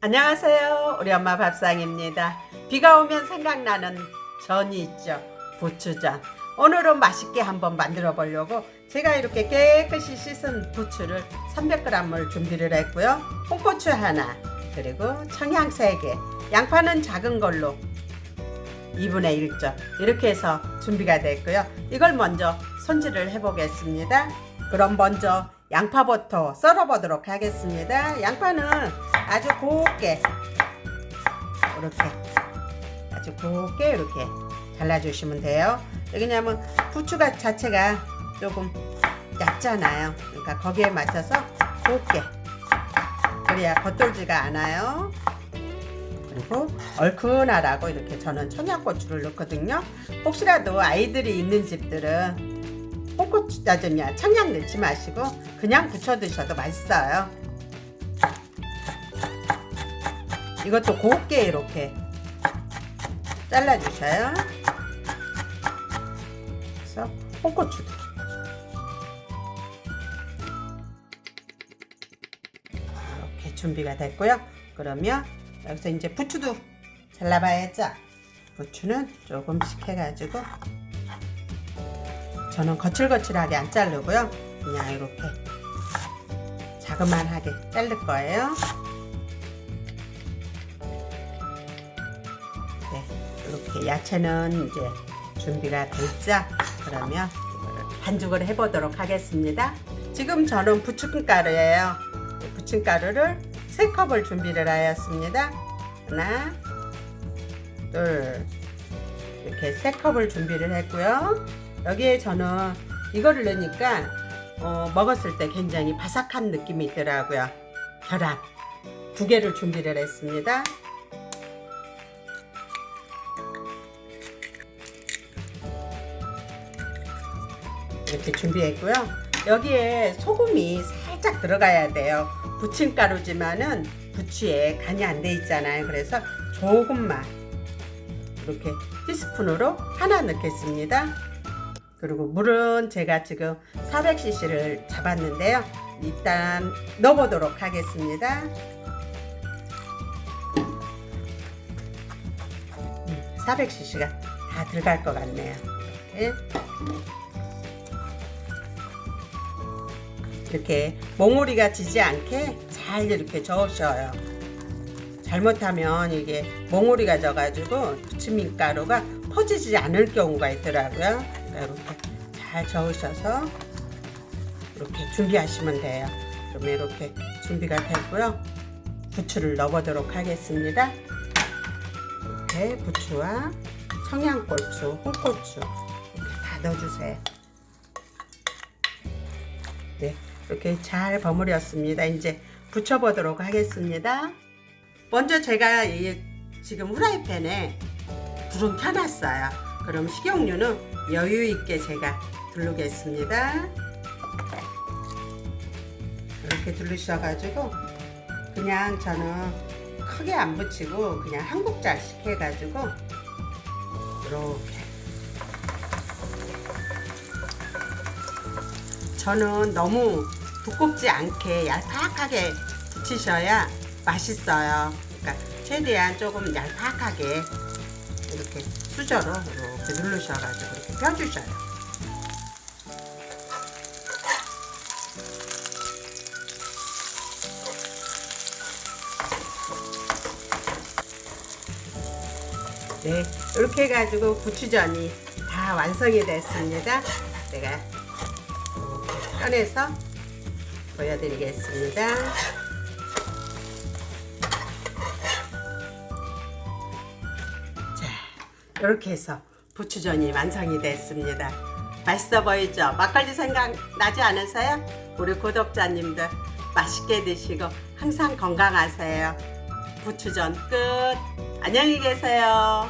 안녕하세요. 우리 엄마 밥상입니다. 비가 오면 생각나는 전이 있죠. 부추전. 오늘은 맛있게 한번 만들어 보려고 제가 이렇게 깨끗이 씻은 부추를 300g을 준비를 했고요. 홍고추 하나, 그리고 청양 3개, 양파는 작은 걸로 2분의 1점 이렇게 해서 준비가 됐고요. 이걸 먼저 손질을 해보겠습니다. 그럼 먼저 양파부터 썰어보도록 하겠습니다. 양파는 아주 곱게 이렇게 아주 곱게 이렇게 잘라주시면 돼요. 왜냐면 부추가 자체가 조금 얇잖아요. 그러니까 거기에 맞춰서 곱게 그래야 겉돌지가 않아요. 그리고 얼큰하라고 이렇게 저는 청양고추를 넣거든요. 혹시라도 아이들이 있는 집들은 홍고추 짜증이야 청양 넣지 마시고 그냥 부쳐 드셔도 맛있어요. 이것도 곱게 이렇게 잘라 주셔요. 그래서 홍고추도 이렇게 준비가 됐고요. 그러면 여기서 이제 부추도 잘라봐야죠. 부추는 조금씩 해가지고 저는 거칠거칠하게 안 자르고요. 그냥 이렇게 자그만하게 자를 거예요. 네, 이렇게 야채는 이제 준비가 됐죠. 그러면 반죽을 해보도록 하겠습니다. 지금 저는 부침가루예요. 부침가루를 3컵을 준비를 하였습니다. 하나, 둘, 이렇게 3컵을 준비를 했고요. 여기에 저는 이거를 넣으니까 어, 먹었을 때 굉장히 바삭한 느낌이 있더라고요. 계란 두 개를 준비를 했습니다. 이렇게 준비했고요. 여기에 소금이 살짝 들어가야 돼요. 부침가루지만은 부추에 간이 안 돼 있잖아요. 그래서 조금만 이렇게 티스푼으로 하나 넣겠습니다. 그리고 물은 제가 지금 400cc를 잡았는데요. 일단 넣어보도록 하겠습니다. 400cc가 다 들어갈 것 같네요. 이렇게. 몽우리가 지지 않게 잘 이렇게 저으셔요. 잘못하면 이게 몽우리가 져가지고 부침가루가 퍼지지 않을 경우가 있더라고요. 이렇게 잘 저으셔서 이렇게 준비하시면 돼요. 그러면 이렇게 준비가 됐고요. 부추를 넣어보도록 하겠습니다. 이렇게 부추와 청양고추, 홍고추 이렇게 다 넣어주세요. 네, 이렇게 잘 버무렸습니다. 이제 부쳐보도록 하겠습니다. 먼저 제가 이 지금 후라이팬에 불은 켜놨어요. 그럼 식용유는 여유 있게 제가 두르겠습니다. 이렇게 두르셔가지고 그냥 저는 크게 안 붙이고 그냥 한 국자씩 해가지고 이렇게 저는 너무 두껍지 않게 얄팍하게 붙이셔야 맛있어요. 그러니까 최대한 조금 얄팍하게 이렇게 수저로 이렇게 누르셔가지고 이렇게 펴주셔요. 네, 이렇게 해가지고 부추전이 다 완성이 됐습니다. 내가 꺼내서 보여드리겠습니다. 이렇게 해서 부추전이 완성이 됐습니다. 맛있어 보이죠? 막걸리 생각 나지 않으세요? 우리 구독자님들 맛있게 드시고 항상 건강하세요. 부추전 끝. 안녕히 계세요.